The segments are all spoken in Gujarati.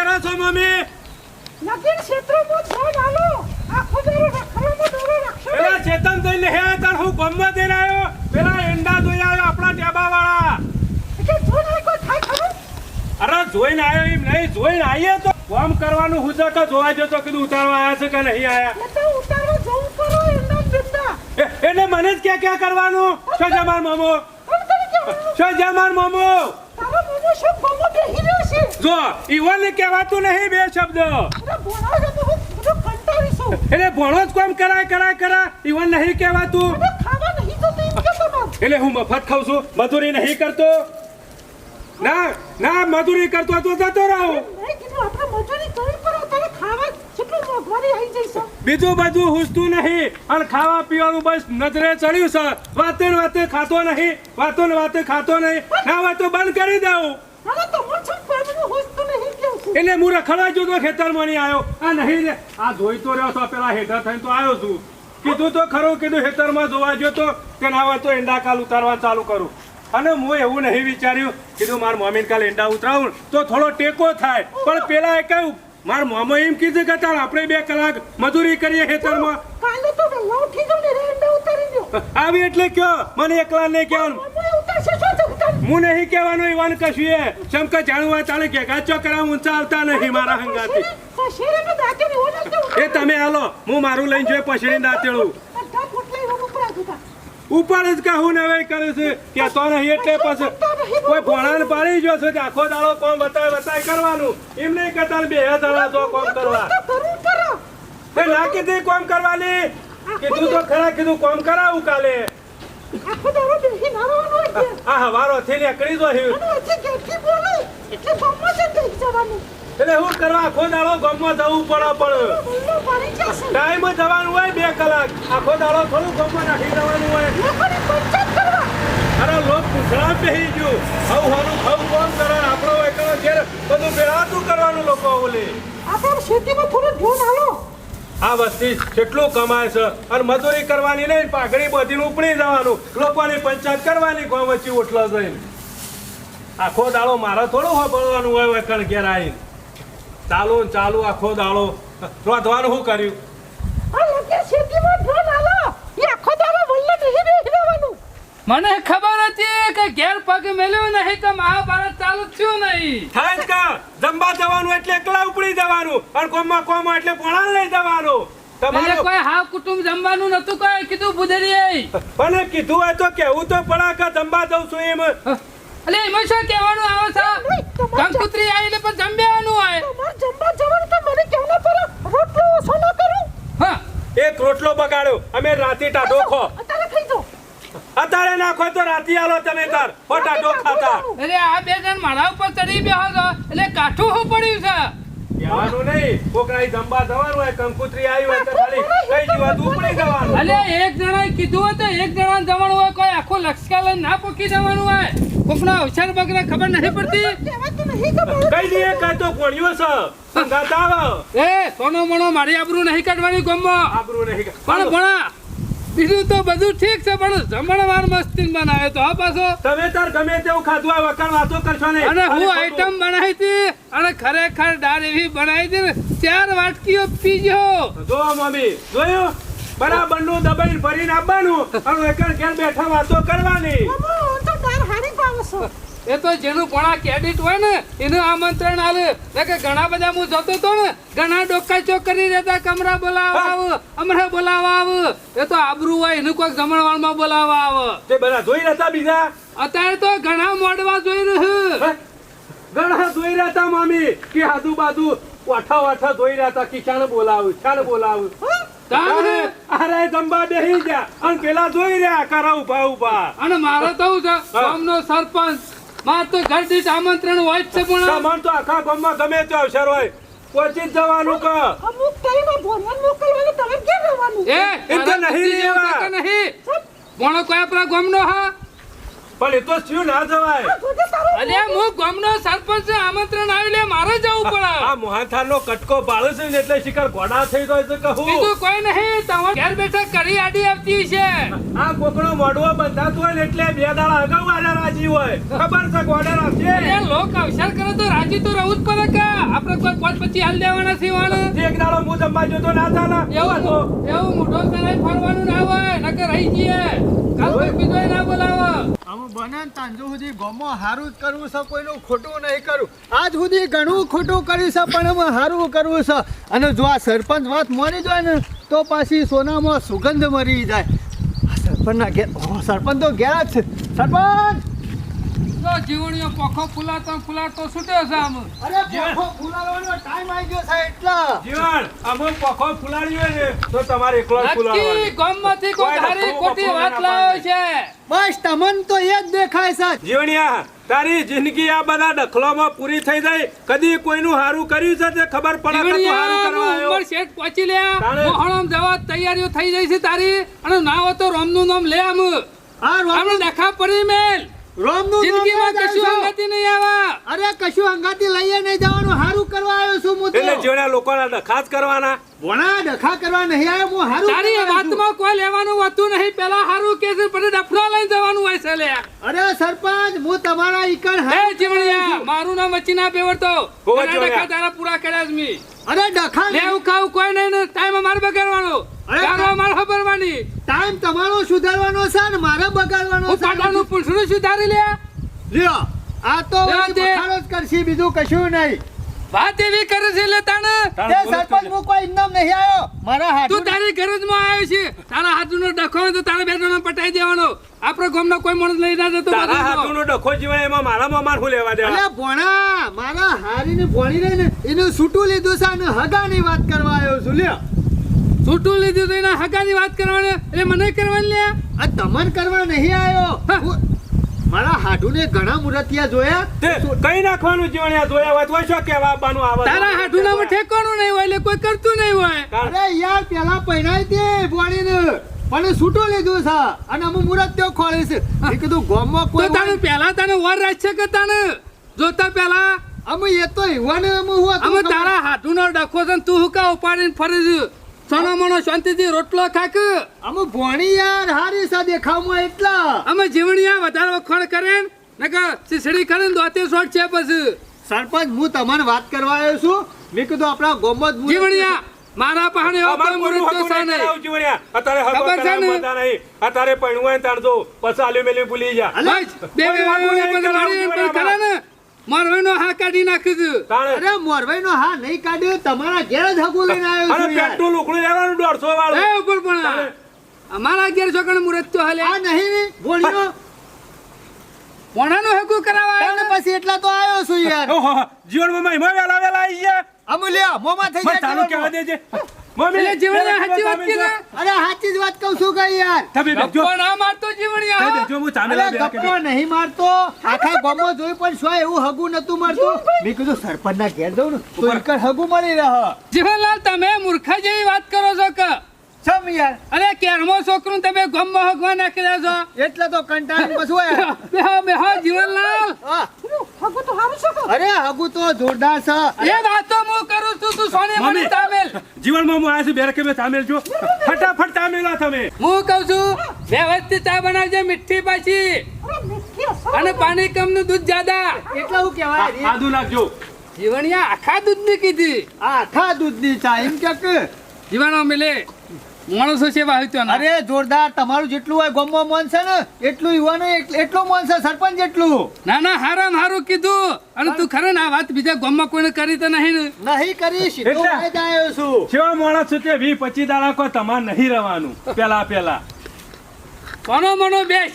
કરો છો મમ્મી? નગીન ક્ષેત્રોમાં ધ્યાન આલો. આખો દારો રખાડવામાં દોરો રાખશો પેલા ચેતન થઈને હે તાર હું ગમવા દઈને રહ્યો પેલા એંડા જોઈ આવ્યો આપણા ટેબા વાળા એટલે જો નહીં કોઈ થાય ખબર અરે જોઈને આવ્યો એમ નહીં જોઈને આવીએ તો કોમ કરવાનું હું છે જોવા જતો કીધું ઉતારવા આવ્યા છે કે નહીં આયા એટલે ઉતારવા જવું કરો એંડા બિંદા. એટલે મને જ ક્યાં ક્યાં કરવાનું? શું છે મામો? મોમો શું છે માર તારો મામો શું ગમો બેહી જો ઈવન કહેવાતું નહીં બે શબ્દ. એટલે ભણો જ કોમ કરાય કરાય કરા ઈવન નહીં કહેવાતું. એટલે હું મફત ખાઉં છું મજૂરી નહીં કરતો. ના ના મજૂરી કરતો તો જતો રહું. બીજું બધું હુસતું નહીં અને ખાવા પીવાનું બસ નજરે ચડ્યું છે. વાતે વાતે ખાતો નહીં વાતો ને વાતે ખાતો નહીં. ના વાતો બંધ કરી દઉં હવે તો મને છે કોઈનું હોસ્તું નહીં કેવું છું એટલે હું ખડાજો જોતો ખેતરમાં નહીં આવ્યો. આ નહીં ને આ જોઈતો રહ્યો તો પેલા હેઠળ થઈને તો આવ્યો છું. કીધું તો ખરું કીધું ખેતરમાં જોવા જોતો કે ના હોય તો એંડા કાલ ઉતારવા ચાલુ કરું. અને હું એવું નહીં વિચાર્યું. કીધું મારા મમ્મીને કાલે એંડા ઉતરાવું. તો થોડો ટેકો થાય. પણ પેલા એ કહ્યું મારા મામો એમ કીધું કે ચાલ આપણે બે કલાક મજૂરી કરીએ ખેતરમાં. કાલે તો આવી એટલે કયો? મને એકલા નહીં કહેવાનું. હું નહીં કહેવાનું ઈવાન કશું એ કે જાણવા ચાલે કે ગાચો કરા ઊંચા આવતા નહીં મારા હંગાથી એ તમે હાલો હું મારું લઈને જોઈ પછડી દાંતેડું. ઉપરા જ કહું ને હવે કરું છું. કે તો નહીં એટલે પછી કોઈ ભણાને પાડી જો છો કે આખો દાડો કોમ બતાય બતાય કરવાનું. એમ નહીં કરતા બે દાડા તો કોમ કરવા. એ ના કીધી કોમ કરવાની? કીધું તો ખરા કીધું કોમ કરાવું કાલે. આખો દાડો બેહી ના રહેવાનું હોય અને બોલે એટલે ગમમાં જવાનું. એટલે હું કરવા આખો દાડો ગમમાં જવું પડે પણ ટાઈમ જવાનું હોય બે કલાક. આખો દાડો થોડું ગમમાં નાખી જવાનું હોય. અરે લોક પૂછડા બેહી ગયું. હવ હારું હવ કરે આપણો એકલો ઘેર બધું ભેળાતું કરવાનું લોકો ઓલે. આપણે ખેતીમાં થોડું ધ્યાન આલો. આ વસ્તી કેટલું કમાય છે અને મજૂરી કરવાની નહીં, પાઘડી બધીને ઉપડી જવાનું. લોકોની પંચાયત કરવાની કોઈ વચ્ચે ઉઠલો જઈને. આખો દાડો મારે થોડું હોબળવાનું હોય વખણ ઘેર આવીને. ચાલુ ચાલુ આખો દાડો. રોધવાનું શું કર્યું આ લોકો ખેતીમાં ધ્યાન આલો એ આખો દાડો વલ્લે નહીં બેહી રહેવાનું મને ખબર હતી કે ઘેર પગ મેલ્યો નહીં તો મહાભારત ચાલુ થયું નહીં. થાય કા? જમવા જવાનું એટલે એકલા ઉપડી જવાનું. અને કોમમાં કોમમાં એટલે પોણા લઈ જવાનું. તમારે કોઈ હા કુટુંબ જમવાનું નતું કોઈ કીધું બુધરી મને કીધું હોય તો કેવું તો પડા કે જમવા જઉં છું એમ. અલે એમાં શું કહેવાનું આવે છે? કંકુત્રી આવી એટલે પણ જમ્યાનું હોય. તમારે જમવા જવાનું તો મને કેવું ના પડે. રોટલો ઓછો ના કરું. હા. એક રોટલો બગાડ્યો. અમે રાતી ટાઢો ખો. અત્યારે ખાઈ જાઓ. અત્યારે નાખો તો રાતી આલો તમે તાર. ટાઢો ખાતા અરે આ બે જણ મારા ઉપર ચડી બેહો છો. એટલે કાઠું હું પડ્યું છે? કહેવાનું નહીં. કોકરાઈ જમવા જવાનું હોય કંકુત્રી આવી હોય તો ખાલી કઈ જીવા ઉપડી જવાનું. એટલે એક જણાએ કીધું હોય તો એક જણા જવાનું હોય. કોઈ આખું લક્ષકા લઈને ના પોકી જવાનું હોય. કોકના અવસર બગડે ખબર નહીં પડતી. નહીં કઈ દે કઈ તો કોણ્યો છે. સંગાતાવ એ સોનો મણો મારી આબરૂ નહીં કાઢવાની ગમમાં આબરૂ નહીં પણ ભણા. બીજું તો બધું ઠીક છે પણ જમણવાર મસ્તી બનાવે તો આ પાછો? તમે તાર ગમે તેવું ખાધું આ વખાણ વાતો કરશો ને અને હું આઈટમ બનાવી હતી અને ખરેખર દાળ એવી બનાવી હતી ને ચાર વાટકીઓ પીજો જો મમ્મી જોયું? બરાબરનું દબાઈ ભરીને આપવાનું અને એકણ ઘેર બેઠા વાતો કરવાની. હું તો દાળ હારી છે. એ તો જેનું ભણા ક્રેડિટ હોય ને એનું આમંત્રણ આલે. એટલે કે ઘણા બધા હું જતો હતો ને ઘણા ડોકા ચોક કરી રહેતા કમરા બોલાવા આવ અમરા બોલાવા આવ. એ તો આબરૂ હોય એનું કોઈક જમણવારમાં બોલાવા આવ. તે બધા જોઈ રહેતા બીજા? અત્યારે તો ઘણા મોડવા જોઈ રહ્યું. ઘણા જોઈ રહેતા મામી કે આજુબાજુ વાઠા વાઠા જોઈ રહ્યા હતા કે ક્યાં બોલાવું ક્યાં બોલાવું. અરે જમવા બેહી ગયા અને પેલા જોઈ રહ્યા કરા ઊભા ઊભા અને મારે તો છે ગામનો સરપંચ. મારે તો ઘર દીઠ આમંત્રણ હોય છે પણ. સામાન તો આખા ગામમાં ગમે તે અવસર હોય. પહોંચી જવાનું કે. અમુક ટાઈમે ભોજન મોકલવાનું તમે ક્યાં રહેવાનું એ એ તો નહીં લેવા. નહીં? ભણો કોઈ આપણા ગામનો હા? પણ એ તો શું ના જવાય. અરે હું ગામનો સરપંચ આમંત્રણ આવી લે મારે જવું પડે. આ મોહનથાળ નો કટકો બાળે છે એટલે શિકાર ઘોડા થઈ ગયો છે કહું બીજું કોઈ નહીં તમારે ઘેર બેઠા કરી આડી આવતી છે આ કોકનો મોડવો બંધાતું હોય એટલે બે દાડા અગાઉ આડા રાજી હોય. ખબર છે ઘોડા અરે રાખશે લોક અવસર કરે તો રાજી તો રહું જ પડે કે? આપણે કોઈ પાંચ પછી હાલ દેવાના છે વાળા એક દાડો હું જમવા જતો ના ચાલે એવું એવું મોઢો કરાય ફરવાનું ના હોય નકર રહી જઈએ. કાલ કોઈ બીજો ના બોલાવો. આમ બને ને સુધી ગમો સારું જ કરવું છે, કોઈનું ખોટું નહીં કરવું આજ સુધી ઘણું ખોટું કર્યું પણ હવે સારું કરવું છે. અને જો આ સરપંચ વાત મરી જાય ને, તો પાછી સોનામાં સુગંધ મરી જાય. સરપંચના ઘેર સરપંચ તો ઘેર જ છે. સરપંચ! જો જીવણીઓ પોખો ફૂલાતો ફૂલાતો છૂટ્યો છે આમ. અરે પોખો ફૂલાવવાનો ટાઈમ આવી ગયો છે એટલા. જીવણ આમ પખો ફુલાડ્યું હોય ને તો તમારે એકલો ફુલાડવાનો. ગામમાંથી કોઈ ધારી ખોટી વાત લાવ્યો છે. બસ તમન તો એ જ દેખાય છે. જીવણિયા તારી જિંદગી આ બધા દખલોમાં પૂરી થઈ જાય. કદી કોઈનું હારું કર્યું છે તે ખબર પડે તો હારું કરવા આવ્યો? ઉંમર શેઠ પહોંચી લે. મોહણમ જવા તૈયારીઓ થઈ જાય છે તારી. અને ના હોય તો રોમનું નામ લે આમ. આ રોમ દેખા પડી મેલ. રોમનું જિંદગીમાં કશું આવશે. નહીં આવા. અરે કશું અંગાથી લઈએ નહીં જવાનું. હારું કરવા આવ્યો છું હું એટલે તો જીવણિયા લોકોના ડખાસ કરવાના. ભોણા ડખા કરવા નહીં આવ્યો હું હારું તારી કરવા આવ્યો છું. વાતમાં કોઈ લેવાનું હોતું નહીં. પેલા હારું કે છે પછી ડફડા લઈને જવાનું હોય છે લે. અરે સરપંચ હું તમારા ઈકણ હે જીવણિયા મારું નામ વચ્ચીના બેવડતો. હોવા ડખા તારા પૂરા કર્યા મી. અરે ડખા લેવું ખાવું કોઈ નહીં ને ટાઈમ અમારે બગાડવાનો. ખબરવાની? ટાઈમ તમારો સુધારવાનો છે ને મારે બગાડવાનો છે પાટાનું પૂંછડું સુધારી લે. લ્યો આ તો. બખાડો જ કરશે બીજું કશું નહીં. વાત એવી કરે છે લે તાને તે સરપંચ હું કોઈ ઇનામ નહીં આવ્યો મારા હાથ તું તારી ગરજમાં આવ્યો છે. તારા હાથનો ડખો તો તારા બેટોને પટાઈ દેવાનો. આપણો ગામનો કોઈ માણસ લઈ ના જતો તારા હાથુનો ડખો જીવણ એમાં મારા માર હું લેવા દેવા? અલે ભોણા મારા હારીને ભોણી રહી એનું છૂટું લીધું છે અને હગાની વાત કરવા આવ્યો છું. લ્યો. છૂટું લીધું તો એના હકાની વાત કરવાની? એટલે મને કરવાની લે? આ તમન કરવા નહીં આવ્યો મારા હાડુને ઘણા મુરતિયા જોયા. તે કઈ નાખવાનું જીવણિયા જોયા હોય તો શું કેવા બાનું આવે તારા હાથુનામાં ઠેકાણું નહીં હોય એટલે કોઈ કરતું નહીં હોય. અરે યાર પેલા પહેરાય દે બોડીને પણ છૂટો લીધું છે. અને અમુક મુરતિયો ખોળે છે એ કીધું ગોમમાં તો કોઈ તને પેલા તને વર રાખશે કે તને જોતા પહેલા? અમે એ તો યુવાને અમે હું અમે. તારા હાથુનો ડખો છે તું હુકા ઉપાડીને ફરે સોનો શાંતિથી રોટલો ખાક અમે ભોણી યાર હારી છે દેખાવમાં એટલા અમે જીવણિયા વધારે વખોડ કરે ને નકર શીસડી કરે ને દોતે શોટ છે પછી સરપંચ હું તમને વાત કરવા આવ્યો છું મેં કીધું આપણા ગોમત જીવણિયા મારા પાસે એવો કોઈ મુરત નહીં જીવણિયા. હગું ને? મજા નહીં. ને તાણ જો, પછી આલ્યું ભૂલી જા. બે બે જીવણિયા ખરા ને હા કાઢી નાખી તાણે. અરે મોરભાઈ નો હા નહીં કાઢ્યો તમારા ઘેર જ હગું લઈને આવ્યો છું. પેટનું લુગડું લેવાનું દોઢસો વાળું. એ ઉપર પણ અમારા ઘેર છોકરા મુરત તો હાલે આ નહીં ને પોણાનો હકુ કરાવવા ને પછી એટલા તો આવ્યો છું યાર ઓહો, જીવનમાં મહિમા વેલા વેલા આઈ ગયા. અમૂલ્ય મોમાં થઈ જાય ચાલુ કહેવા. દેજે. મમ્મી, જીવણિયા સાચી વાત તમે કીધી જો. ને? અરે સાચી જ વાત કહું છું કે યાર. તમે બેસજો. ના મારતો તમે જીવણિયા હું ગપ્પો નહીં મારતો. આખા ગામમાં જોઈ પણ શું એવું હગુ નતું મારતું. મેં કીધું સરપંચના ઘેર જઉં ને તો એક હગું મળી રહ્યો જીવનલાલ તમે મૂર્ખા જેવી વાત કરો છો કે? સમ યાર. અરે કેરમો છોકરું તમે ગમમાં હગવા નાખી છો? એટલે તો કંટાળી પછી હોય. બેહો બેહો જીવનલાલ. હા. તો હારું છે અરે હગું તો જોરદાર છે. એ વાતો હું કરું છું તું સોની મમ્મી. તામેલ. જીવનમાં હું આયા છું બેરા કે તામેલ છો ફટાફટ તામેલા તમે. હું કહું છું વ્યવસ્થિત ચા બનાવજે મીઠી પાછી. અરે મીઠી અસર અને પાણી કમનું દૂધ જ્યાદા એટલે હું કહેવાય. આદુ નાખજો. જીવણિયા આખા દૂધની કીધી. આખા દૂધની ચા એમ કે કે મિલે. માણસો સેવા અરે જોરદાર તમારું જેટલું હોય ગોમમાં મન છે ને એટલું યુવાનો એટલું મન છે સરપંચ જેટલું. ના ના હારામ હારું કીધું. અને તું ખરે આ વાત બીજા ગામમાં કોઈને કરી તો નહીં ને? નહીં કરીશ એટલે? આવ્યો છું. કેવા માણસ છું તે વી પચીસ દાડા કોઈ તમારે નહીં રહેવાનું. પેલા પેલા કોનો મનો બેસ?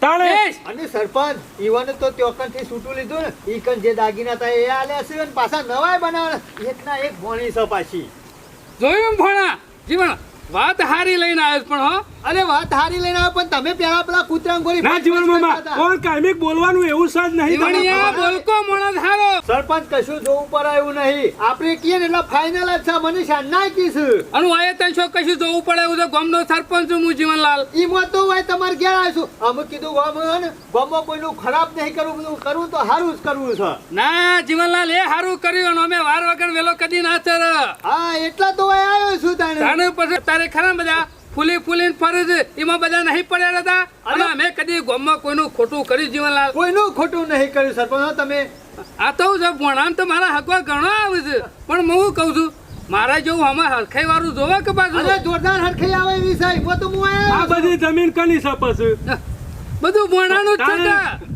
તાણે. અને સરપંચ ઈવન તો ત્યોકનથી છૂટું લીધું ને ઈ કન જે દાગીના હતા એ આલ્યા છે પાછા નવાય બનાવે એક ના એક ભોણી છે પાછી. જોયું ભણા? જીવણ. વાત હારી લઈને આવ્યો પણ હો. અરે વાત હારી લઈને આવ્યો પણ તમે પેલા પેલા કૂતરા ગોળી ના જીવન મામા કોણ કાયમિક બોલવાનું એવું સાજ નહીં જીવણિયા બોલકો માણસ હારો. સરપંચ કશું જોવું પડે એવું નહીં. આપણે કીએ ને એટલે ફાઇનલ જ છે. મને ના કીસ અને વાય તને છો કશું જોવું પડે એવું તો ગામનો સરપંચ છું હું જીવનલાલ. ઈમાં તો હોય તમારે ઘેર આવીશું. અમે કીધું ગામ ને ગામમાં કોઈનું ખરાબ નહીં કરવું બધું કરવું તો સારું જ કરવું છે. ના જીવનલાલ એ હારું કર્યું અને અમે વાર વગર વેલો કદી ના ચર હા એટલા તો હોય આવ્યો છું તાણે. તાણે પછી તારે ખરા બધા ફૂલી ફૂલી ફરજ એમાં બધા નહીં પડ્યા હતા અને અમે કદી ગામમાં કોઈનું ખોટું કર્યું જીવનલાલ કોઈનું ખોટું નહીં કર્યું સરપંચ તમે આ તો જો છે તો મારા હકવા ઘણો આવે છે. પણ હું કહું છું? મારા જેવું અમે હરખાઈ વાળું જોવા કે પાછું? અરે જોરદાર હરખાઈ આવે એવી સાહેબ તો હું આ બધી જમીન કની છે પછી? બધું ભણાનું છે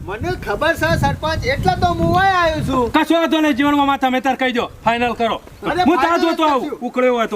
મને ખબર છે સરપંચ એટલા તો હું આવ્યો છું. કશો વાંધો ને જીવનમાં માથા તમે તાર કહી દો. ફાઇનલ કરો. હું તા જોતો આવું ઉકળ્યો હોય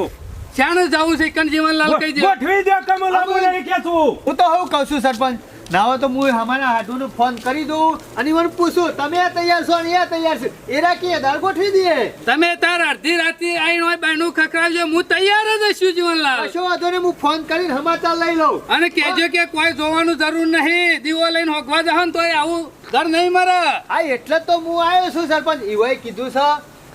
તો જવું છે કણ જીવનલાલ કહી દે. ગોઠવી દે કમો લાંબુ કે તું. હું તો હું કહું છું સરપંચ. નાવા તો હું અમારા હાડુને ફોન કરી દઉં અને મને પૂછું તમે તૈયાર છો અને એ તૈયાર છે? એરા કે દાળ ગોઠવી દે તમે તાર અડધી રાતે આવીને હોય બાનું ખખરાવજો હું તૈયાર જ છું જીવનલાલ. કશો વાંધો નહીં હું ફોન કરીને સમાચાર લઈ લઉં. અને કહેજો કે કોઈ જોવાનું જરૂર નહીં દીવો લઈને હોગવા જહન તોય આવું ઘર નહીં મારે. આ એટલે જ તો હું આવ્યો છું સરપંચ. ઈવાય કીધું છે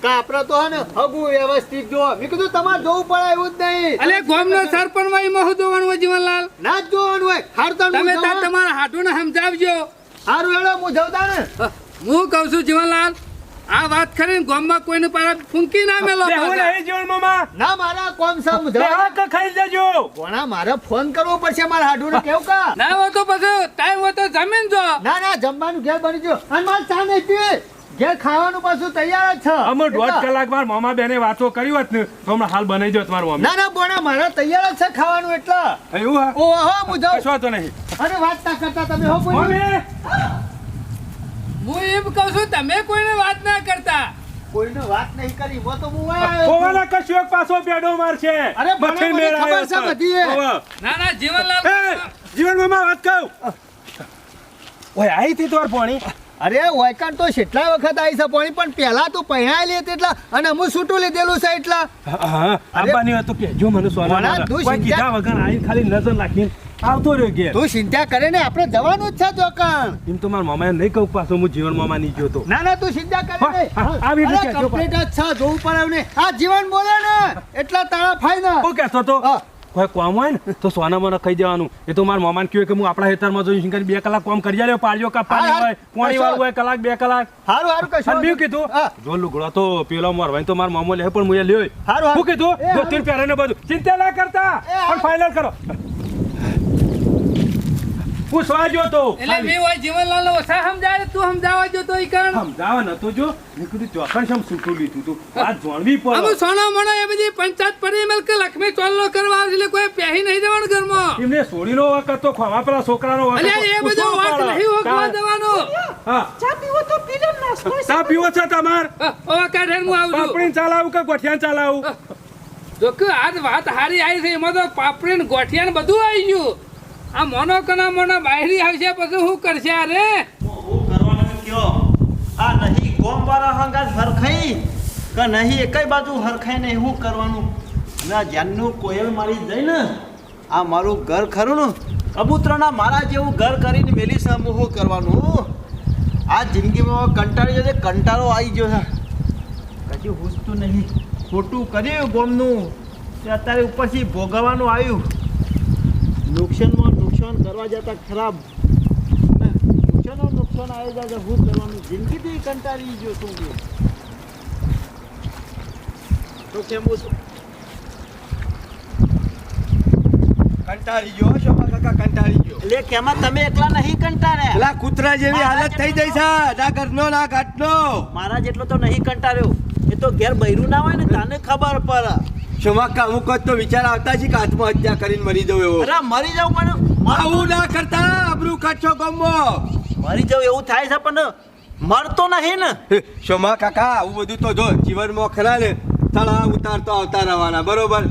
કે આપણે તો હે ને હગું વ્યવસ્થિત જો મેં કીધું તમારે જોવું પડે એવું જ નહીં. અલે ગામનો સરપંચમાં એમાં જોવાનું હોય જીવનલાલ? ના જ જોવાનું હોય. હાર તો તમે તમારા તમારા હાટુને સમજાવજો. હારું હેડો હું જવતા ને હું કહું છું જીવનલાલ આ વાત કરીને ગોમમાં કોઈને પારા ફૂંકી ના મેલો જીવન મામા ના મારા કોમ જવા ખાઈ જજો. કોણા મારે ફોન કરવો પડશે મારા હાડું કેવું કા? ના હોય તો પછી ટાઈમ હોય તો જમીન જો. ના ના જમવાનું ઘેર બની જો અને મારે ચા નહીં પીવી. ઘેર ખાવાનું પાછું તૈયાર જ છે. અમે દોઢ કલાક બાર મામા બેને વાતો કરી હોત ને તો હમણાં હાલ બનાવી દો તમારું મમ્મી ના ના બોણા મારા તૈયાર જ છે ખાવાનું એટલા. એવું હા? ઓ હો હું જાઉં કશો તો નહીં. અરે વાત ના કરતા તમે હો બોલો હું એમ કહું છું તમે કોઈને વાત ના કરતા. કોઈને વાત નહીં કરી હું તો હું આવ્યો કશું એક પાછો પેડો મારશે. અરે ભલે, મેળ ખબર છે. બધી ના ના જીવનલાલ જીવન મામા વાત કહું. ઓય આઈ તોર પાણી. અરે વૈકાંત તો કેટલા વખત આવી છે પણ પણ પહેલા તો પહેરાયેલી લે એટલા અને હું છૂટું લીધેલું છે એટલા. આબાની વાત તો કહેજો મને સોના તું સિંધ્યા કીધા વગર આઈ ખાલી નજર નાખીને આવતો રહ્યો કે તું ચિંતા કરે ને આપણે જવાનું જ છે દુકાન એમ તો મારા મામાએ નહીં કહું પાછો હું જીવન મામા નહીં ગયો તો. ના ના તું ચિંતા કરે ને આવી રીતે કમ્પ્લીટ જ છે જોવું પડે ને. આ જીવન બોલે ને એટલા તારા ફાયદા. હું કહેતો તો હા. કોઈ કોમ હોય ને તો સોના મને ખાઈ દેવાનું એ તો મારા મામાને કહ્યું કે હું આપણા હેતરમાં જોઈશ કે બે કલાક કોમ કરી લે પાડ્યો કાપવાની. હોય પોણી વાળું હોય કલાક બે કલાક. હારું હારું કશું બીજું કીધું. જો લુગડો તો પેલો મોરવાઈ તો મારા મામો લે પણ હું એ લ્યો. સારું શું કીધું એ હારું. પહેરે ને બધું. ચિંતા ના કરતા. પણ ફાઇનલ કરો. પૂછવા જો તો. એટલે મે હોય જીવનલાલ નો ઓછા સમજાય તું સમજાવા જો તો ઈ કણ. સમજાવવા નતો જો. મેં કીધું ચોકન શમ સૂટું લીધું તું? વાત જાણવી અમે પડે સોના મોના એ બધી પંચાયત પડી મેલ કે લક્ષ્મી ચોલ્લો કરવા એટલે કોઈ પહેરી નહીં દેવાનું ઘરમાં. એમને સોડીનો વખત તો ખવા પેલા છોકરાનો વખત અલ્યા એ બધો વાત નહીં હોકવા દેવાનો. હા. ચા પીવો તો પી લે નાસ્તો. ચા પીવો છે તમાર? ઓ કાઢે હું આવું પાપડી ચલાવું કે ગોઠિયા ચલાવું? જો કે આજ વાત હારી આવી છે. એમાં તો પાપડી ને ગોઠિયા ને બધું આવી ગયું. આ મોનો કના મોનો બાયરી આવશે, પછી શું કરશે અરે હું કરવાનું કયો, આ નહીં ગોમ વાળા હંગાત હરખાઈ કે નહીં, એકય બાજુ હરખાઈ નહીં, હું કરવાનું? ના જ્યાંનું કોયલ મારી જાય ને, આ મારું ઘર ખરું ને, કબૂતરના મારા જેવું ઘર કરીને મેલી છે, હું શું કરવાનું? આ જિંદગીમાં કંટાળી જશે કંટાળો આવી ગયો છે. કશું હુસતું નહીં. ખોટું કર્યું ગોમનું. અત્યારે ઉપરથી ભોગવવાનું આવ્યું. નુકસાનમાં નુકસાન કરવા જતા ખરાબ. નુકસાન નુકસાન આવી જાય તો શું કરવાનું જિંદગીથી કંટાળી ગયો છું હું તો કેમ છું? કંટાળી ગયો શોભા કાકા કંટાળી ગયો. એટલે કેમાં તમે એકલા નહીં કંટાળ્યા? પેલા કૂતરા જેવી હાલત થઈ જાય છે ના ઘરનો ના ઘાટનો. મારા જેટલો તો નહીં કંટાળ્યો. એ તો ઘેર બૈરું ના હોય ને તને ખબર પડે. શોભા અમુક જ તો વિચાર આવતા છે કે આત્મહત્યા કરીને મરી જવું એવો. અરે મરી જાવ પણ આવું ના કરતા અબરૂ કાઢશો ગમો. મરી જાવ એવું થાય છે પણ મરતો નહીં ને. શોમા કાકા આવું બધું તો જો જીવનમાં ખરા ને તળા ઉતારતો આવતા રહેવાના બરોબર?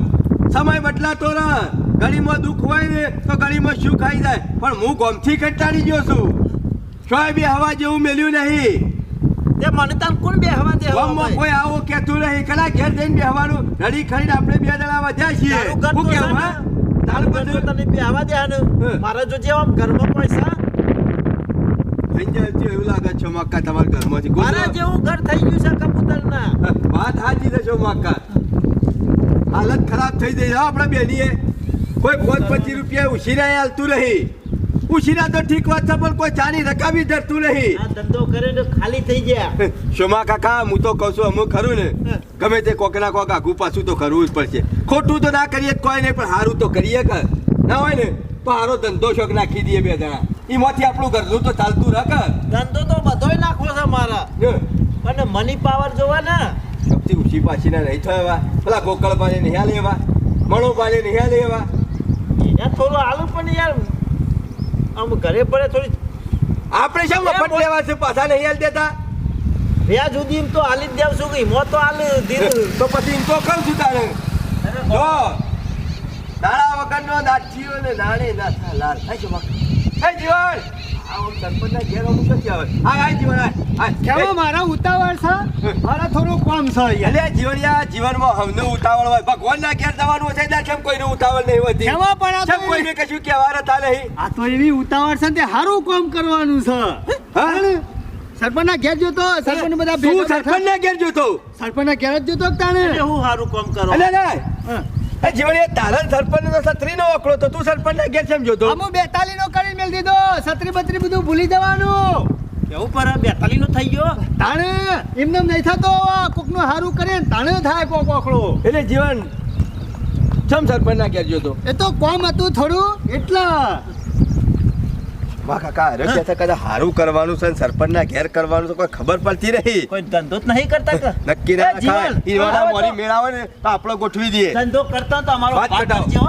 સમય બદલાતો રહે. ગળીમાં દુઃખ હોય ને તો ગળીમાં શું ખાઈ જાય? પણ હું ગોમથી કંટાળી ગયો છું. કોઈ બી હવા જેવું મેલ્યું નહીં. તે મને તાન કોણ બેહવા દે ગામમાં કોઈ આવો કહેતું નહીં. કલા ઘેર જઈને બેહવાનું રડી ખરીને આપણે બે જણા વધ્યા છીએ. હું કેવું હા? ઘર તને બેહવા દે ને. મારા જો જે આમ ઘરમાં પૈસા. એવું લાગે છે મક્કા તમારા ઘરમાંથી. મારા જેવું ઘર થઈ ગયું છે કબૂતરના. વાત સાચી છે છો મક્કા હાલત ખરાબ થઈ જઈ આપણે બેનીએ કોઈ પોત પચીસ રૂપિયા ઉછીરાય હાલતું નહીં. ઉછીરા તો ઠીક વાત છે પણ કોઈ ચાની રકાબી ધરતું નહીં. આ ધંધો કરે તો ખાલી થઈ ગયા. શોમા કાકા હું તો કહું છું અમુક ખરું ને. ગમે તે કોક ના કોક આઘું પાછું તો કરવું જ પડશે. ખોટું તો ના કરીએ કોઈ નહીં પણ સારું તો કરીએ કે. ના હોય ને તો સારો ધંધો શોખ નાખી દઈએ બે જણા. એમાંથી આપણું ઘરનું તો ચાલતું રહે કે. ધંધો તો બધોય નાખવો છે મારા. અને મની પાવર જોવા ને. શક્તિ ઉછી પાછી ના નહીં થયો એવા. પેલા ગોકળ પાણી નહીં હાલે એવા. મણો પાણી નહીં હાલે એવા. થોડું આલુ પણ યાર આમ ઘરે પડે થોડી આપણે શા મફત લેવા છે? પાછા નહીં હાલ દેતા? વ્યાજ સુધી તો હાલી જ દેવ છું કે મો તો હાલ તો પછી તો કહું છું તારે. જો દાડા વગરનો દાચીઓ ને નાણે ના થાય લાલ થાય છે જીવન! મારા ઉતાવળ છે? મારા થોડું કોમ છે યાર જીવનિયા જીવનમાં હમને ઉતાવળ હોય. ભગવાનના ઘેર જવાનું છે ત્યાં કેમ કોઈને ઉતાવળ નહીં હોતી? કેમાં પણ આ કેમ કોઈને કશું કહેવા હતા નહીં? આ તો એવી ઉતાવળ છે ને તે સારું કામ કરવાનું છે. હા? સરપંચના ઘેર જોતો સરપંચ બધા તું સરપંચના ઘેર જોતો? સરપંચના ઘેર જ જોતો તાણે? હું સારું કામ કરો? અલ્યા ના હા. એ તારણ તારા સરપંચ નો છત્રીનો ઓકળો તો તું સરપંચના ઘેર સમજો જોતો? અમુ બેતાલી નો કરી મેલ દીધો. છત્રી બત્રી બધું ભૂલી જવાનું. કેવું પર બેતાલી નો થઈ ગયો? તાણે એમને નહીં થતો કોકનું હારું કરે તાણે થાય કોક ઓકળો એટલે જીવન ચમ સરપંચના ઘેર જોતો? એ તો કોમ હતું થોડું એટલા. વાહ કાકા અરે કહેતા કદાચ હારું કરવાનું છે સરપંચ ના ઘેર કરવાનું તો કોઈ ખબર પડતી નહીં. કોઈ ધંધો જ નહીં કરતા નક્કી ના હવે તો મોરી મેળાવે ને તો આપણો ગોઠવી દઈએ. ધંધો કરતા તો અમારો વાત હો.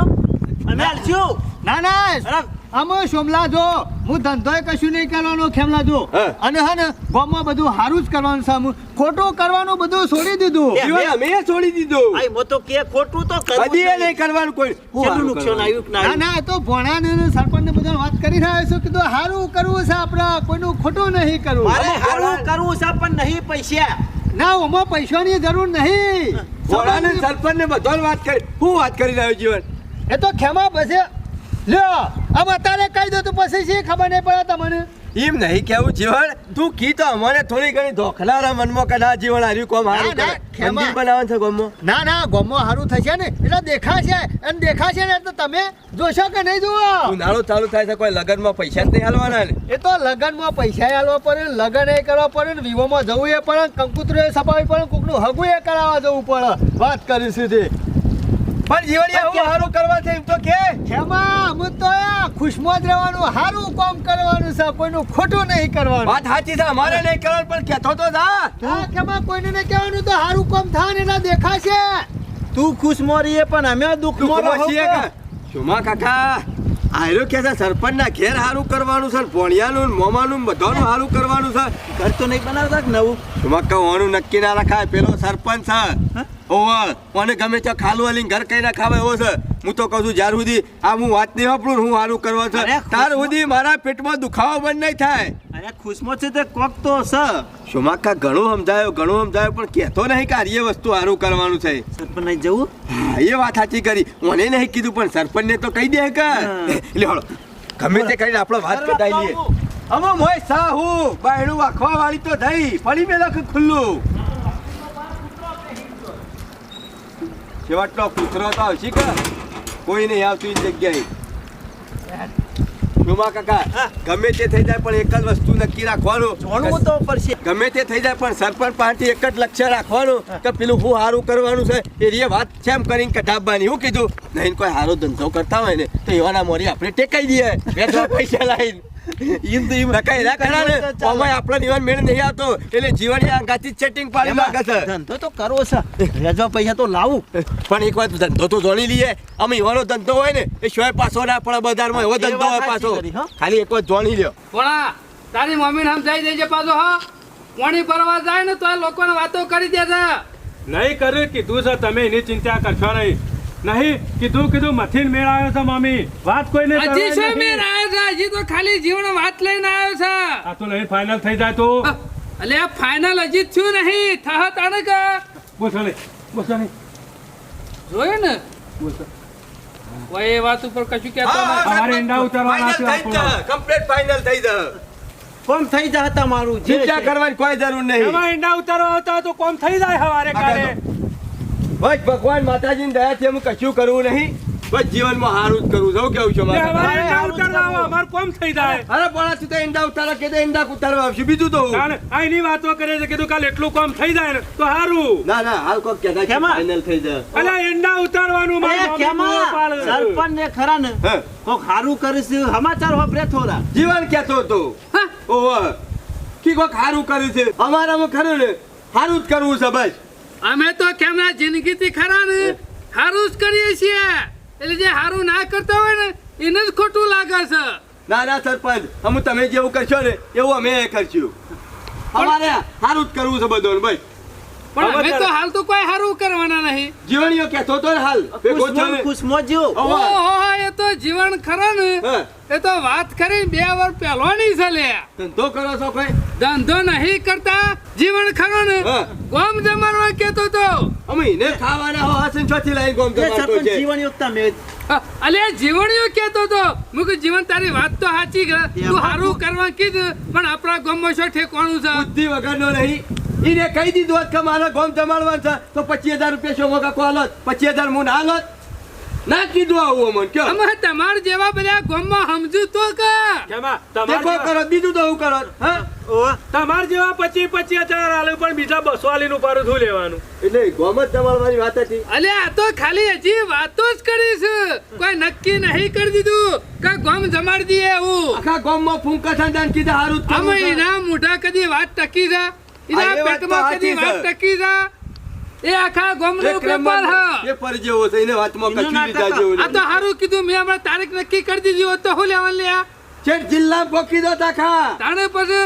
અમે હાલશું. ના ના. અરે, આમાં સોમલા જો હું ધંધોય કશું નહીં કરવાનો ખેમલા જો. અને હે ને ગામમાં બધું સારું જ કરવાનું છે. ખોટું કરવાનું બધું છોડી દીધું. એ, અમે છોડી દીધું. આ મો તો કે ખોટું તો કરવું કદી નહીં. કરવાનું કોઈ. કેટલું નુકસાન આવ્યું ના ના તો ના ને સરપંચ ને બધા વાત કરી રહ્યા છું કીધું સારું કરવું છે આપણે કોઈનું ખોટું નહીં કરવું. મારે હારું કરવું છે પણ નહીં પૈસા. ના ઓમાં પૈસાની જરૂર નહીં. ભોળાને ને સરપંચને બધો વાત કરી. હું વાત કરી રહ્યો જીવન. એ તો ખેમા પછી લ્યો આમ અત્યારે કહી દો તો પછી શી ખબર નહીં પડે તમને? એમ નહીં કેવું જીવન? તું કી તો અમને થોડી ઘણી ધોખલારા મનમાં કે ના જીવન હાર્યું કોમ? હારું મંદિર બનાવવાનું છે ગોમો ના ના ગોમો હારું થશે ને. એટલે દેખાશે. અને દેખાશે ને તો તમે જોશો કે નહીં જુઓ? ઉનાળો ચાલુ થાય છે કોઈ લગનમાં પૈસા જ નહીં હાલવાના ને? એ તો લગનમાં પૈસા હાલવા પડે ને લગન એ કરવા પડે ને વિવોમાં જવું એ પડે કંકુતરો એ સપાવી પડે કોકનું હગું એ કરાવવા જવું પડે. વાત કરી સીધી. પણ જીવડિયા હું હારું કરવા છે એમ તો કે. ખેમા હું તો આ ખુશમાં જ રહેવાનું સારું કામ કરવાનું છે કોઈનું ખોટું નહીં કરવાનું. વાત સાચી છે અમારે નહીં કરવાનું પણ કહેતો તો જા. હા ખેમા કોઈને નહીં કહેવાનું તો હારું કામ થાય ને એના દેખાશે. તું ખુશ રહીએ પણ અમે દુઃખ દુઃખમાં કે? શુમા કાકા? આયરો કે છે સરપંચના ઘેર હારું કરવાનું છે ભોણિયાનું મોમાનું બધાનું હારું કરવાનું છે. ઘર તો નહીં બનાવતા નવું? શુમા કહું ઓનું નક્કી ના રખાય પેલો સરપંચ છે. ઓવર કોને ગમે ત્યાં ખાલું આલીને ઘર કઈ ના ખાવે એવો છે. હું તો કહું છું જ્યાર સુધી આ હું વાત નહીં વાપરું હું સારું કરવા છે ત્યાર સુધી મારા પેટમાં દુખાવો બંધ નહીં થાય. અરે ખુશમાં છે તે કોક તો છે શુમાકા ઘણું સમજાયો ઘણું સમજાયો પણ કહેતો નહીં કે આ એ વસ્તુ સારું કરવાનું છે. સરપંચ જવું? હા એ વાત સાચી કરી. મને નહીં કીધું પણ સરપંચને તો કહી દે કે. એટલે ગમે તે કરીને આપણે વાત કઢાઈ લઈએ. અમો મોય સાહુ બાયણું વાખવા વાળી તો થઈ. પડી લખ ખુલ્લું. કૂતરો તો આવશે કે? કોઈ નહીં આવતું એ જગ્યાએ. નુમા કાકા ગમે તે થઈ જાય પણ એક જ વસ્તુ નક્કી રાખવાનું. તો પડશે. ગમે તે થઈ જાય પણ સરપંચ પાર્ટી એક જ લક્ષ્ય રાખવાનું કે પેલું હું સારું કરવાનું છે એ રીએ વાત છે એમ કરીને કઢાવવાની. હું કીધું નહીં કોઈ સારો ધંધો કરતા હોય ને તો એવાના મોરી આપણે ટેકાઈ દઈએ. વેચવા પૈસા લાવીને ઈમ તો ઈમ રખાઈ રાખણા ને ઓમાય આપણો નિવાન મેળ નહીં આવતો. એટલે જીવનની આંગાથી સેટિંગ પાડી લાગે છે. ધંધો તો કરવો છે. વેચવા પૈસા તો લાવું. પણ એક વાત ધંધો તો જોડી લઈએ. અમે એવાનો ધંધો હોય ને એ શોય પાછો ના પડે બજારમાં એવો ધંધો હોય પાછો. ખાલી એક વાત જોણી લ્યો. ભોળા તારી મમ્મીને સમજાઈ દેજે પાછો હા. પાણી ભરવા જાય ને તો લોકોને વાતો કરી દે છે. નહીં કર્યું કીધું છે તમે એની ચિંતા કરશો નહીં. નહીં કીધું કીધું મથીન મેળ આવ્યો છે મમ્મી. વાત કોઈને હજી હજી તો ખાલી જીવન વાત લઈને આવ્યો છે. આ તો નહીં ફાઇનલ થઈ જાય તો. અલે આ ફાઇનલ હજી થયું નહીં. થા તાણે કે? બોસો નહીં બોસો નહીં જોયું ને? કોઈ એ વાત ઉપર કશું કહેતો નહીં. અમારે ઈંડા ઉતારવાના છે. કમ્પ્લીટ ફાઇનલ થઈ જા કોમ થઈ જા તમારું? જે ચિંતા કરવાની કોઈ જરૂર નહીં. એમાં ઈંડા ઉતારવા આવતા તો કોમ થઈ જાય હવારે કાલે. બસ ભગવાન માતાજીની દયાથી અમે કશું કરવું નહીં. બસ જીવનમાં હારું જ કરું છું. કેવું છે એટલે મારે ઈંડા ઉતારવા આવો. કોમ થઈ જાય. અરે પણ તું તો ઈંડા ઉતારો કે ઈંડા ઉતારવા આવશે. બીજું તો આ એની વાતો કરે છે. કીધું કાલે એટલું કામ થઈ જાય ને તો સારું ના ના હાલ કોક કહેતા છે ફાઇનલ થઈ જાય. અલા ઈંડા ઉતારવાનું મારી કેમાં? બૂમો પાડે છે. સરપંચ ને ખરા ને કોક હારું કરીશ સમાચાર હોભરે થોડા જીવન કેતો હતો. ઓહો. કી કોક સારું કર્યું છે? અમારામાં ખરું ને સારું જ કરવું છે બસ. અમે તો કેમના જિંદગીથી ખરા ને સારું જ કરીએ છીએ. એટલે જે સારું ના કરતા હોય ને, એને જ ખોટું લાગે છે. ના ના, સરપંચ, અમે તમે જેવું કરશો ને, એવું અમે કરશું. અમારે સારું જ કરવું છે બધું બસ પણ હવે તો હાલ તો કોઈ હારું કરવાના નહીં. જીવણીઓ કહેતો તો હાલ. ને ખુશમોજો ઓહો. એ તો જીવન ખરા ને. એ તો વાત કરી બે વાર પહેલોની છે લે. ધંધો કરો છો કોઈ ધંધો નહીં કરતા જીવન ખરો ને. ગોમ જમાડવા કેતો તો. અમે એને ખાવાના હો હસન છોથી લઈ ગોમ જમાડતો છે. જીવન યુક્ત મેં અલે જીવણીઓ કેતો તો. મુક જીવન તારી વાત તો સાચી તું સારું કરવા કીધું પણ આપણા ગામમાં શું ઠેકવાનું છે? બુદ્ધિ વગરનો નહીં. એને કહી દીધું હોત કે મારે ગોમ જમાડવાનું છે તો પચીસ હજાર રૂપિયા શો મોકા કોલોત પચીસ હજાર હું ના લોત ના કીધું આવું અમને કયો? અમે તમાર જેવા બધા ગામમાં સમજુ તો કે. કેમાં? તમાર કો કરો બીજું તો હું કરો? હા? તમાર જેવા પચી પચી હજાર આલે પણ બીજા બસો આલીનું પારું શું લેવાનું? એટલે ગોમ જ જમાડવાની વાત હતી. અલે આ તો ખાલી હજી વાતો જ કરીશ કોઈ નક્કી નહીં કરી દીધું કે ગોમ જમાડી દઈએ એવું. આખા ગામમાં ફૂંકા થાંદાન કીધા હારું અમે એના મોઢા કદી વાત ટકી છે. એ પેટમાં કદી વાત ટકી છે એ આખા ગામનું પેપર નંબરનો હ પેપર જેવો છે એને વાતમાં એનું લીધા જેવું આ તો સારું કીધું મેં હમણાં તારીખ નક્કી કરી દીધી હોત તો હું લેવાનું લ્યા છેક જિલ્લા પોકી દો તાખા તાણે પછી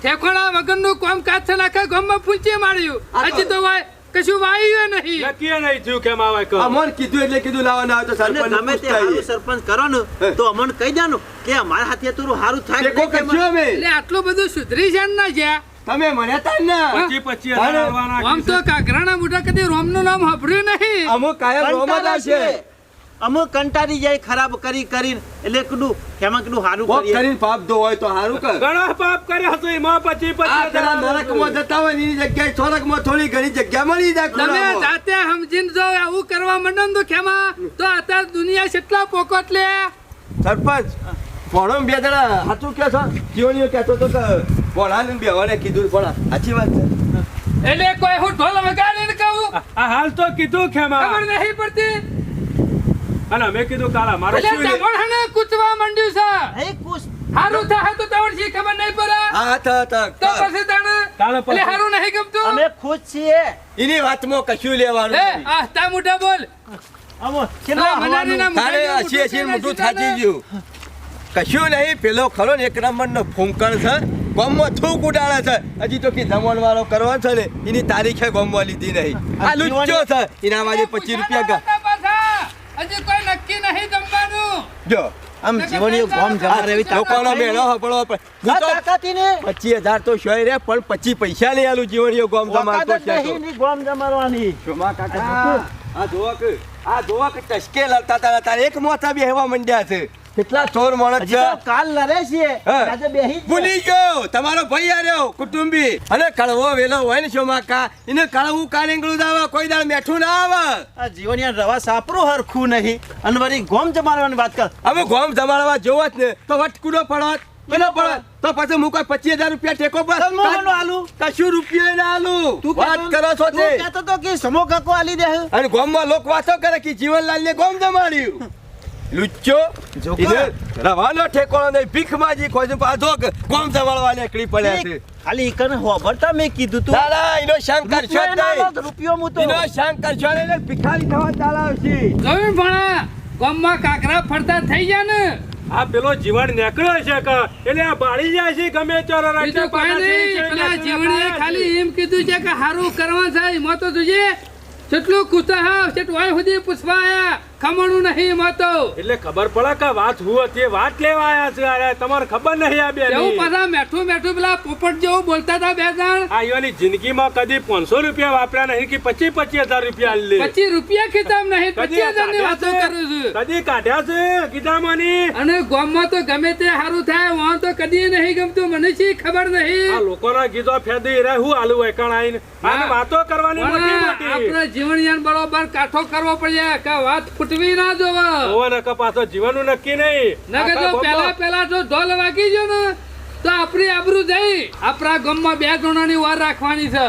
ઠેકોડા વગરનું કામ કાજ છે આખા ગામમાં ફૂંચી માર્યું હજી તો વાય કશું વાયું નહીં નક્કી નહીં થયું કેમ આવે કહો. અમોન કીધું એટલે કીધું લાવવા ના આવે તો સરપંચ ગમે તે હારું સરપંચ કરો ને તો અમને કહી દેવાનું કે અમારા હાથે તું હારું થાય કે કરશું અમે. એટલે આટલું બધું સુધરી ના જ્યાં. તમે મને તા ને. પછી આલવાના આમ તો કાગરાના મોઢા કદી રોમનું નામ સાંભળ્યું નહીં. અમુક કાયમ રોમ જ છે. અમુક કંટાળી જાય ખરાબ કરી કરીને. એટલે કીધું એમાં કીધું હારું કરી કરીને પાપ દો હોય તો હારું કર. ઘણો પાપ કર્યો હતો એમાં પછી પચીસ પેલા નરકમાં જતા હોય ને એની જગ્યાએ સ્વર્ગમાં થોડી ઘણી જગ્યા મળી જાય તમે જાતે સમજીને જો આવું કરવા માંડો તો ખેમા તો અત્યારે દુનિયા કેટલા પોકટ લે. સરપંચ ફોરમ બે જણા. સાચું કે છો? જીવણીઓ કહેતો તો કે ભણાને બેવાને કીધું ભણા સાચી વાત છે. એટલે કોઈ હું ઢોલ વગાડીને કહું? આ હાલ તો કીધું ખેમા ખબર નહીં પડતી. અને મેં કીધું કાલા મારો શું એટલે તમણ હને કૂચવા માંડ્યું છે. એ કૂચ. હારું થાય તો તવણ શી ખબર નહીં પડે. હા તા થા તો પછી તાણે તાણે પછી- એટલે હારું નહીં ગમતું? અમે ખુશ છીએ. એની વાતમાં કશું લેવાનું એ. આ તા મોટા બોલ. આવો કેટલા મોઢા હસી હસી જેવું મોઢું મોઢું ગયું. કશું નહીં પેલો ખરો ને એક નંબરનો ફૂંકણ છે. ગોમમાં થૂક ઉડાડે છે. હજી તો કે જમણ વાળો કરવાનો છે ને એની તારીખે ગોમમાં લીધી નહીં. આ લુચ્ચો છે એના માટે પચીસ રૂપિયા ગા- હજી કોઈ નક્કી નહીં જમવાનું. જો. આમ જીવનીય ગોમ જમા રહેવી લોકોનો મેળો હપળો હું તો તાકાતી ને પચીસ હજાર તો શોય રે પણ પચીસ પૈસા લઈ આલું જીવણીઓ ગોમ જમાડતો વકાત છે તો. નહીં ની ગોમ જમાડવાની. શોમા કાકા આ જોવા કે. આ જોવા કે ટસકે લડતા હતા તારે એક મોથા બેહવા મંડ્યા છે. કેટલા ચોર માણસ છે. કાલ લડે છે. આજે બેહી ભૂલી ગયો. તમારો ભાઈ આવ્યો કુટુંબી. અને કળવો વેલો હોય ને શોમા કા એને કળવું કારેંગળું દાવા કોઈ દાળ મેઠું ના આવે. આ જીવન યાર રવા સાપરું હરખું નહીં. અને વળી ગોમ જમાડવાની વાત કર. હવે ગોમ જમાડવા જોવો જ ને તો વટકુડો પડત પેલો પડે તો પછી હું કોઈ પચીસ હજાર રૂપિયા ટેકો પર? મોહનો કશું રૂપિયા ના આલુ? તું વાત કરો છો તું. કહેતો તો કે સમો કાકો આલી દે અને ગોમમાં લોક વાતો કરે કે જીવનલાલ ને ગોમ જમાડ્યું. લુચ્ચો જોકા. રવાનો ઠેકો નહીં ભીખ માજી કોઈ પાછો ગોમ જમાડવા નીકળી પડ્યા છે. ખાલી કને હોભળતા મેં કીધું તું. ના ના એનો શંકર છો નહીં. રૂપિયો હું તો એનો શંકર છો ને એટલે ભિખારી થવા ચાલાવશી જોયું ભણા ગામમાં કાકરા ફરતા થઈ ગયા ને આ પેલો જીવન નીકળ્યો છે કે? એટલે આ બાળી જાય છે ગમે ચોરો રાખે કોઈ નહીં. પેલા એ ખાલી એમ કીધું છે કે હારું કરવા છે મો તો જોજે કેટલું કુતહા છે ટોય સુધી પૂછવા આયા. ખમણું નહીં એમાં તો એટલે ખબર પડે કે વાત હું હતી વાત લેવા આયા છે અરે તમારે ખબર નહીં આ બેન. એવું પાછા મેઠું મેઠું પેલા પોપટ જેવું બોલતા હતા બે જણ. આ યોની જિંદગીમાં કદી પાંચસો રૂપિયા વાપર્યા નહીં કે પચીસ પચીસ હજાર રૂપિયા લે પચીસ રૂપિયા ખીચામ નહીં કદી પચીસ હજારની વાતો કરું છું. કદી કાઢ્યા છે? કીધામાંની અને ગામમાં તો ગમે તે સારું થાય વાં તો કદી નહીં ગમતું મને શી ખબર આ નહીં લોકોના ગીતો ફેદી રહે હું આલુ એકણ આઈને. આને વાતો કરવાની મોટી મોટી આપણે જીવનયાન બરોબર કાઠો કરવો પડે કે વાત ફૂટવી ના જોવા. ઓવે નકર પાછો જીવનનું નક્કી નહીં. નકર જો પેલા પેલા જો ઢોલ વાગી ગયો ને તો આપણી આબરૂ જઈ. આપણા ગામમાં બે જણાની વાર રાખવાની છે.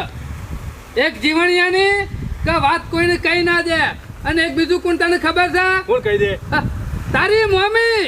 એક જીવણિયાની કે વાત કોઈને કહી ના દે. અને એક બીજું કોણ તને ખબર છે? કોણ કહી દે? તારી મમ્મી.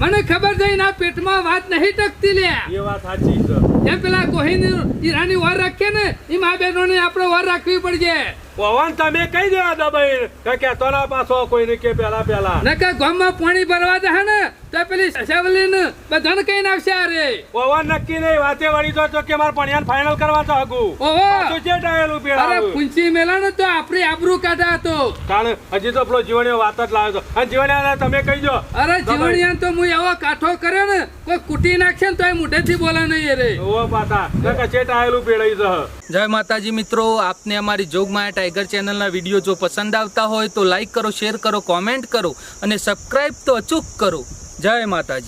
મને ખબર છે એના પેટમાં વાત નહીં ટકતી લે. એ વાત સાચી છે. એમ પેલા કોહીની ઈરાની વાર રાખીએ ને એ મા બેનોને આપણે વાર રાખવી પડશે. પવન તમે કહી દેવા દબાઈ કે કેતો ના પાછો કોઈને કે પેલા પેલા. નકર ગામમાં પાણી ભરવા દે ને તો પેલી સેવલીન બધાને કઈ નાખશે અરે પવન નક્કી નહીં વાતે વળી તો તો કે માર પણિયાન ફાઇનલ કરવા તો હગુ. ઓહો! પાછું છે ડાયેલું અરે પુંચી મેલા ને તો આપણી આબરૂ કાઢા હતો. કારણ હજી તો પેલો જીવણીયો વાત જ લાવ્યો હતો. અને જીવણીયા તમે કહી દો. અરે જીવણીયા તો હું એવો કાઠો કર્યો ને કોઈ કુટી નાખશે ને તો એ મોઢેથી બોલે નહીં રે. ઓ પાતા કે છે ડાયેલું પેડાઈ જય માતાજી મિત્રો આપને અમારી જોગમાયા ટાઈગર ચેનલના વીડિયો જો પસંદ આવતા હોય તો લાઈક કરો, શેર કરો, કોમેન્ટ કરો અને સબસ્ક્રાઈબ તો અચૂક કરો. જય માતાજી.